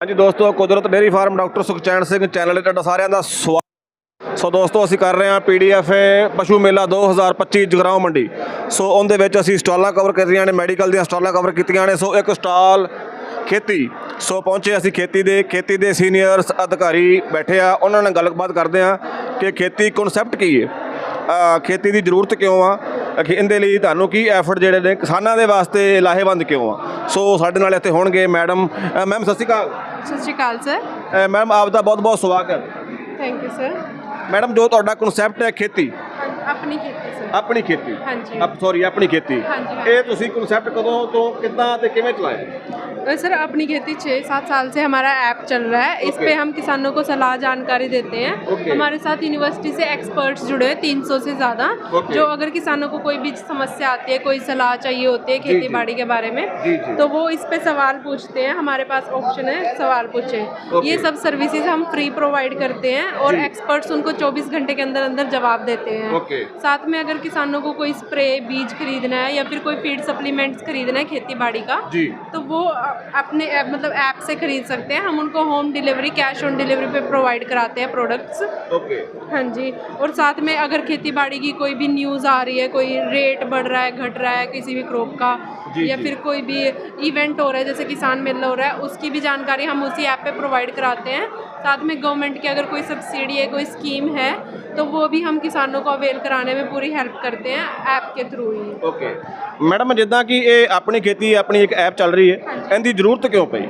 ਹਾਂਜੀ ਦੋਸਤੋ, Kudrat dairy farm doctor Sukhchain Singh channel ਤੇ ਤੁਹਾਡਾ ਸਾਰਿਆਂ ਦਾ ਸਵਾਗਤ। ਸੋ ਦੋਸਤੋ, ਅਸੀਂ ਕਰ ਰਹੇ ਹਾਂ ਪੀਡੀਐਫ ਪਸ਼ੂ ਮੇਲਾ 2025 ਜਗਰਾਉਂ ਮੰਡੀ। ਸੋ ਉਹਦੇ ਵਿੱਚ ਅਸੀਂ ਸਟਾਲਾਂ ਕਵਰ ਕੀਤੀਆਂ ਨੇ ਮੈਡੀਕਲ ਦੀਆਂ ਸਟਾਲਾਂ ਕਵਰ ਕੀਤੀਆਂ ਨੇ। ਸੋ ਇੱਕ ਸਟਾਲ ਖੇਤੀ, ਸੋ ਪਹੁੰਚੇ ਅਸੀਂ ਖੇਤੀ ਦੇ। ਖੇਤੀ ਦੇ ਸੀਨੀਅਰਸ ਅਧਿਕਾਰੀ ਬੈਠੇ ਆ, ਉਹਨਾਂ ਨਾਲ ਗੱਲਬਾਤ ਕਰਦੇ ਆ ਕਿ ਖੇਤੀ ਕਨਸੈਪਟ ਕੀ ਹੈ ਖੇਤੀ ਦੀ ਜ਼ਰੂਰਤ ਕਿਉਂ ਆ? ਕਿ ਇਹਦੇ ਲਈ ਤੁਹਾਨੂੰ ਕੀ ਐਫਰਟ ਜਿਹੜੇ ਨੇ ਕਿਸਾਨਾਂ ਦੇ ਵਾਸਤੇ ਲਾਹੇਵੰਦ ਕਿਉਂ ਆ? ਸੋ ਸਾਡੇ ਨਾਲ ਇੱਥੇ ਹੋਣਗੇ ਮੈਡਮ ਮੈਮ, ਸਤਿ ਸ਼੍ਰੀ ਅਕਾਲ। ਸਤਿ ਸ਼੍ਰੀ ਅਕਾਲ ਸਰ ਮੈਮ ਆਪ ਦਾ ਬਹੁਤ ਬਹੁਤ ਸਵਾਗਤ। ਥੈਂਕ ਯੂ ਸਰ ਮੈਡਮ ਜੋ ਤੁਹਾਡਾ ਕਨਸੈਪਟ ਹੈ ਖੇਤੀ ਆਪਣੀ ਖੇਤੀ ਸਰ ਆਪਣੀ ਖੇਤੀ ਹਾਂਜੀ ਅਪ ਸੌਰੀ ਆਪਣੀ ਖੇਤੀ ਹਾਂਜੀ, ਹਾਂਜੀ। ਇਹ ਤੁਸੀਂ ਕਨਸੈਪਟ ਕਦੋਂ ਤੋਂ ਕਿੱਦਾਂ ਤੇ ਕਿਵੇਂ ਚਲਾਇਆ अ, सर अपनी खेती छः सात साल से हमारा ऐप चल रहा है इस Okay. पे हम किसानों को सलाह जानकारी देते हैं Okay. हमारे साथ यूनिवर्सिटी से एक्सपर्ट्स जुड़े हैं तीन सौ से ज़्यादा Okay. जो अगर किसानों को कोई भी समस्या आती है कोई सलाह चाहिए होती है खेती बाड़ी के बारे में जी, जी। तो वो इस पे सवाल पूछते हैं हमारे पास ऑप्शन है सवाल पूछे Okay. ये सब सर्विसेज हम फ्री प्रोवाइड करते हैं और जी। एक्सपर्ट्स उनको 24 घंटे के अंदर अंदर जवाब देते हैं Okay. साथ में अगर किसानों को कोई स्प्रे बीज खरीदना है या फिर कोई फ़ीड सप्लीमेंट्स खरीदना है खेती बाड़ी का जी। तो वो अपने मतलब ऐप से खरीद सकते हैं। हम उनको home delivery cash on delivery पे प्रोवाइड कराते हैं प्रोडक्ट्स ओके हाँ जी। और साथ में अगर खेती बाड़ी की कोई भी न्यूज़ आ रही है कोई रेट बढ़ रहा है घट रहा है किसी भी क्रॉप का या। फिर कोई भी इवेंट हो रहा है जैसे किसान मेला हो रहा है उसकी भी जानकारी हम उसी ऐप पे प्रोवाइड कराते हैं। साथ में गवर्नमेंट की अगर कोई सब्सिडी है कोई स्कीम है तो वो भी हम किसानों को अवेल कराने में पूरी हेल्प करते हैं ऐप के थ्रू ही ਓਕੇ ਮੈਡਮ ਜਿੱਦਾਂ ਕਿ ਇਹ ਆਪਣੀ ਖੇਤੀ ਆਪਣੀ ਇੱਕ ਐਪ ਚੱਲ ਰਹੀ ਹੈ ਇਹਦੀ ਜ਼ਰੂਰਤ ਕਿਉਂ ਪਈ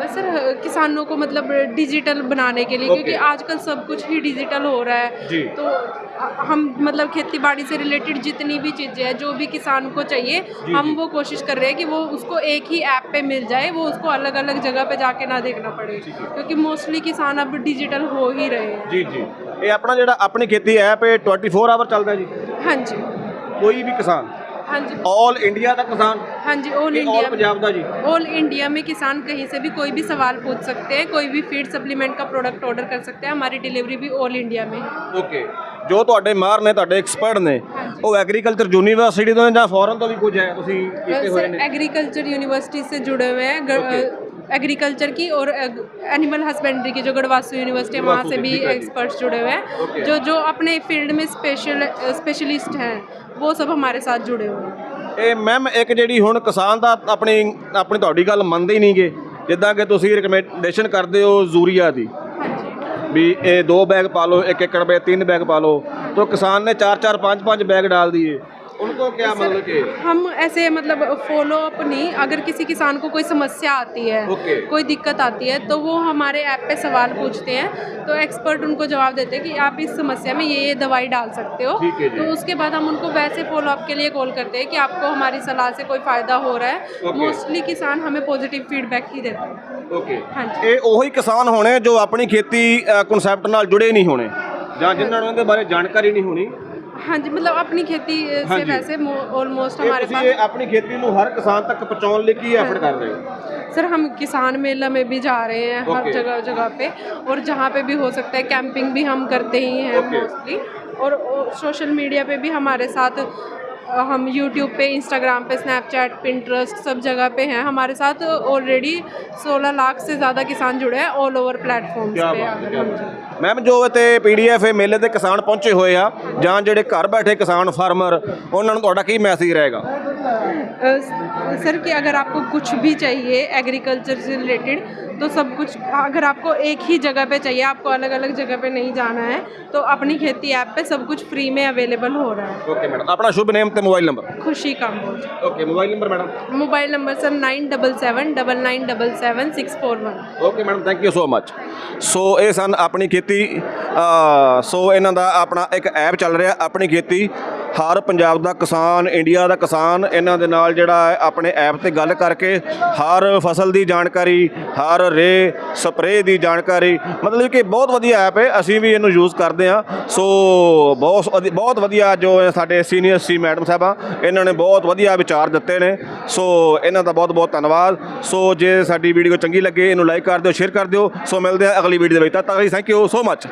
बस सर किसानों को मतलब डिजिटल बनाने के लिए Okay. क्योंकि आजकल सब कुछ ही डिजिटल हो रहा है जी। तो अ- हम मतलब खेती बाड़ी से रिलेटेड जितनी भी चीज़ें हैं जो भी किसान को चाहिए जी, हम जी। वो कोशिश कर रहे हैं कि वो उसको एक ही ऐप पे मिल जाए वो उसको अलग अलग जगह पे जाके ना देखना पड़े क्योंकि मोस्टली किसान अब डिजिटल हो ही रहे हैं ਜੀ ਜੀ ਇਹ ਆਪਣਾ ਜਿਹੜਾ ਆਪਣੀ ਖੇਤੀ ਐਪ ਇਹ 24 ਆਵਰ ਚੱਲਦਾ ਜੀ हाँ जी ਕੋਈ ਵੀ ਕਿਸਾਨ हाँ जी ਆਲ ਇੰਡੀਆ ਦਾ ਕਿਸਾਨ हाँ जी ऑल ਆਲ इंडिया ਪੰਜਾਬ ਦਾ ਜੀ ऑल इंडिया में किसान कहीं से भी कोई भी सवाल पूछ सकते हैं कोई भी फीड सप्लीमेंट का प्रोडक्ट ऑर्डर कर सकते हैं हमारी डिलीवरी भी ऑल इंडिया में है ਓਕੇ ਜੋ ਤੁਹਾਡੇ ਮਾਹਰ ਨੇ ਤੁਹਾਡੇ ਐਕਸਪਰਟ ਨੇ ਉਹ ਐਗਰੀਕਲਚਰ ਯੂਨੀਵਰਸਿਟੀ ਤੋਂ ਨੇ ਜਾਂ ਫੋਰਨ ਤੋਂ ਵੀ ਕੁਝ ਹੈ ਤੁਸੀਂ ਕੀਤੇ ਹੋਏ सर ਨੇ एग्रीकल्चर यूनिवर्सिटी से जुड़े हुए हैं एग्रीकल्चर की और एनिमल हस्बेंड्री की जो गढ़वासु यूनिवर्सिटी है वहाँ से गढ़वासु, भी ठीक है जी। एक्सपर्ट्स जुड़े हुए Okay. हैं जो जो अपने फील्ड में स्पेशल स्पेशलिस्ट हैं वो ਸਭ ਹਮਾਰੇ ਸਾਥ ਜੁੜੇ हुए हैं ਇਹ ਮੈਮ ਇੱਕ ਜਿਹੜੀ ਹੁਣ ਕਿਸਾਨ ਦਾ ਆਪਣੀ ਆਪਣੀ ਤੁਹਾਡੀ ਗੱਲ ਮੰਨਦੇ ਹੀ ਨਹੀਂਗੇ ਜਿੱਦਾਂ ਕਿ ਤੁਸੀਂ ਰਿਕਮੈਂਡੇਸ਼ਨ ਕਰਦੇ ਹੋ ਜ਼ੂਰੀਆ ਦੀ। ਵੀ ਇਹ ਦੋ ਬੈਗ ਪਾ ਲਓ ਇੱਕ ਇੱਕ ਰੁਪਏ ਤਿੰਨ ਬੈਗ ਪਾ ਲਓ। ਤਾਂ ਕਿਸਾਨ ਨੇ 4 4 5 5 ਬੈਗ ਡਾਲ ਦਈਏ उनको क्या मतलब कि हम ऐसे मतलब फॉलो अप नहीं अगर किसी किसान को कोई समस्या आती है Okay. कोई दिक्कत आती है तो वो हमारे ऐप पे सवाल पूछते हैं तो एक्सपर्ट उनको जवाब देते हैं कि आप इस समस्या में ये ये दवाई डाल सकते हो ठीक है जी। तो उसके बाद हम उनको वैसे फॉलो अप के लिए कॉल करते हैं कि आपको हमारी सलाह से कोई फ़ायदा हो रहा है Okay. मोस्टली किसान हमें पॉजिटिव फीडबैक ही देते हैं ओके हाँ जी ਇਹ ਉਹੀ ਕਿਸਾਨ ਹੋਣੇ ਜੋ ਆਪਣੀ ਖੇਤੀ ਕਨਸੈਪਟ ਨਾਲ ਜੁੜੇ ਨਹੀਂ ਹੋਣੇ ਜਾਂ ਜਿਨ੍ਹਾਂ ਨੂੰ ਇਹਦੇ ਬਾਰੇ ਜਾਣਕਾਰੀ ਨਹੀਂ ਹੋਣੀ हाँ जी मतलब अपनी खेती अ, हाँ से जी। वैसे ऑलमोस्ट ਇਹ हमारे ਤੁਸੀਂ पास ਇਹ ਆਪਣੀ ਖੇਤੀ ਨੂੰ ਹਰ ਕਿਸਾਨ ਤੱਕ ਪਹੁੰਚਾਉਣ ਲਈ ਕੀ ਐਫਰਟ ਕਰ ਰਹੇ ਹੋ सर हम किसान मेला में भी जा रहे हैं Okay. हर जगह जगह पे और जहाँ पे भी हो सकता है कैंपिंग भी हम करते ही हैं Okay. मोस्टली और सोशल मीडिया पे भी हमारे साथ अ, हम यूट्यूब पे इंस्टाग्राम पे स्नैपचैट पिंटरेस्ट सब जगह पे हैं हमारे साथ ऑलरेडी 16 लाख से ज़्यादा किसान जुड़े हैं ऑल ओवर प्लेटफॉर्म्स ਕਿਆ पे ਬਾਤ ਹੈ अगर ਕਿਆ हम ਬਾਤ ਹੈ ਮੈਮ ਜੋ ਤੇ ਪੀਡੀਐਫ ਮੇਲੇ ਤੇ ਕਿਸਾਨ ਪਹੁੰਚੇ ਹੋਏ ਆ ਜਾਂ ਜਿਹੜੇ ਘਰ ਬੈਠੇ ਕਿਸਾਨ ਫਾਰਮਰ ਉਹਨਾਂ ਨੂੰ ਤੁਹਾਡਾ ਕੀ ਮੈਸੇਜ ਰਹੇਗਾ अ, सर कि अगर आपको कुछ भी चाहिए एग्रीकल्चर से रिलेटेड तो सब कुछ अगर आपको एक ही जगह पे चाहिए आपको अलग अलग जगह पे नहीं जाना है तो अपनी खेती ऐप पे सब कुछ फ्री में अवेलेबल हो रहा है ਓਕੇ ਮੈਡਮ ਆਪਣਾ ਸ਼ੁਭ ਨੇਮ ਤੇ mobile number Khushi Kamboj okay mobile number madam mobile number sir nine double seven double nine double seven six four one okay madam thank you so much so ਇਹ ਸਨ ਆਪਣੀ ਖੇਤੀ ਅ, ਸੋ ਇਹਨਾਂ ਦਾ ਆਪਣਾ ਇੱਕ ਐਪ ਚੱਲ ਰਿਹਾ ਆਪਣੀ ਖੇਤੀ ਹਰ ਪੰਜਾਬ ਦਾ ਕਿਸਾਨ, ਇੰਡੀਆ ਦਾ ਕਿਸਾਨ, ਇਹਨਾਂ ਦੇ ਨਾਲ ਜਿਹੜਾ ਹੈ ਆਪਣੇ ਐਪ ਤੇ ਗੱਲ ਕਰਕੇ ਹਰ ਫਸਲ ਦੀ ਜਾਣਕਾਰੀ, ਹਰ ਰੇ, ਸਪਰੇਅ ਦੀ ਜਾਣਕਾਰੀ, ਮਤਲਬ ਕਿ ਬਹੁਤ ਵਧੀਆ ਐਪ ਹੈ, ਅਸੀਂ ਵੀ ਇਹਨੂੰ ਯੂਜ਼ ਕਰਦੇ ਹਾਂ। ਸੋ ਬਹੁਤ ਵਧੀ- ਬਹੁਤ ਵਧੀਆ ਜੋ ਸਾਡੇ ਸੀਨੀਅਰ ਸੀ ਮੈਡਮ ਸਾਹਿਬਾਂ, ਇਹਨਾਂ ਨੇ ਬਹੁਤ ਵਧੀਆ ਵਿਚਾਰ ਦਿੱਤੇ ਨੇ। ਸੋ ਇਹਨਾਂ ਦਾ ਬਹੁਤ ਬਹੁਤ ਧੰਨਵਾਦ। ਸੋ ਜੇ ਸਾਡੀ ਵੀਡੀਓ ਚੰਗੀ ਲੱਗੇ, ਇਹਨੂੰ ਲਾਈਕ ਕਰ ਦਿਓ ਸ਼ੇਅਰ ਕਰ ਦਿਓ। ਸੋ ਮਿਲਦੇ ਆ ਅਗਲੀ ਵੀਡੀਓ ਦੇ ਵਿੱਚ। ਤਦ ਤੱਕ ਲਈ ਥੈਂਕ ਯੂ ਸੋ ਮੱਚ